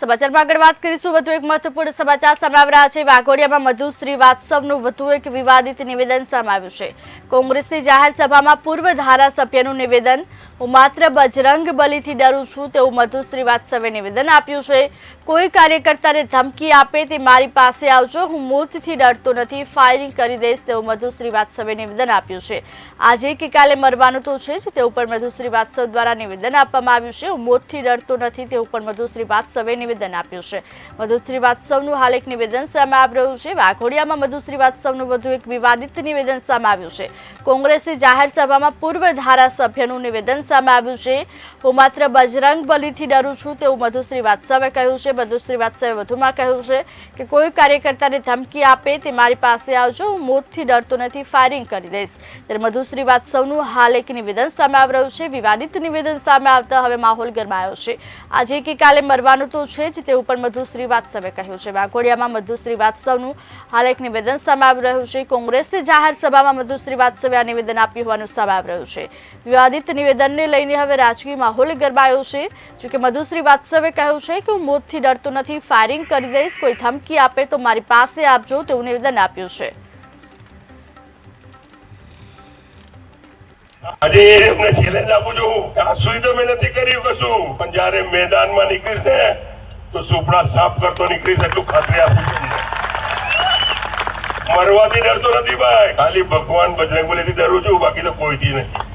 સમાચારમાં આગળ વાત કરીશું. વધુ એક મહત્વપૂર્ણ સમાચાર સામે છે. વાઘોડિયામાં મધુ શ્રીવાસ્તવનું વધુ એક વિવાદિત નિવેદન સામે છે. કોંગ્રેસની જાહેર સભામાં પૂર્વ ધારાસભ્યનું નિવેદન, હું માત્ર બજરંગ ડરું છું, તેવું મધુ શ્રીવાસ્તવે નિવેદન આપ્યું છે. કોઈ કાર્યકર્તાને ધમકી આપે તે મારી પાસે આવજો. હું મોતથી ડરતો નથી. ફાયરિંગ કરી દઈશ, તેવું મધુ શ્રીવાસ્તવે નિવેદન આપ્યું છે. આજે કે કાલે મરવાનું તો છે જ તે ઉપર મધુ શ્રીવાસ્તવ દ્વારા નિવેદન આપવામાં આવ્યું છે. હું મોતથી ડરતો નથી તે ઉપર મધુ શ્રીવાસ્તવે નિવેદન આપ્યું છે. મધુ શ્રીવાસ્તવનું હાલ એક નિવેદન સામે આવી રહ્યું છે. વાઘોડિયામાં મધુ શ્રીવાસ્તવનું વધુ એક વિવાદિત નિવેદન સામે આવ્યું છે. કોંગ્રેસની જાહેર સભામાં પૂર્વ ધારાસભ્યનું નિવેદન સામે આવ્યું છે. હું માત્ર બજરંગ બલીથી ડરું છું તેવું મધુ શ્રીવાસ્તવે કહ્યું છે. મધુ શ્રીવાસ્તવે વધુમાં કહ્યું છે કે કોઈ કાર્યકર્તાને ધમકી આપે તે મારી પાસે આવજો. હું મોતથી ડરતો નથી ફાયરિંગ કરી દઈશ. ત્યારે મધુ શ્રીવાસ્તવનું હાલ એક નિવેદન સામે આવી રહ્યું છે. વિવાદિત નિવેદન સામે આવતા હવે માહોલ ગરમાયો છે. આજે કે કાલે મરવાનું તો છે જ તે ઉપર મધુ શ્રીવાસ્તવે કહ્યું છે. વાઘોડિયામાં મધુ શ્રીવાસ્તવનું હાલ એક નિવેદન સામે રહ્યું છે. કોંગ્રેસની જાહેર સભામાં મધુ શ્રીવાસ્તવે આ નિવેદન આપ્યું હોવાનું સામે રહ્યું છે. વિવાદિત નિવેદનને લઈને હવે રાજકીય માહોલ ગરબાયો છે. જોકે મધુ શ્રીવાસ્તવે કહ્યું છે કે હું મોતથી ડરતો નથી ફાયરિંગ કરી દઈશ, કોઈ ધમકી આપે તો મારી પાસે આપજો, તેવું નિવેદન આપ્યું છે. આજે એમને ચેલેન્જ આપું છું. આજ સુધી તો મેં નથી કર્યું કશું. પણ જયારે મેદાનમાં નીકળીશ ને તો સુપડા સાફ કરતો નીકળીશ એટલું ખાતરી આપું છું. મરવાથી ડરતો નથી ભાઈ ખાલી ભગવાન બજરંગબલીથી ડરું છું, બાકી તો કોઈથી નહીં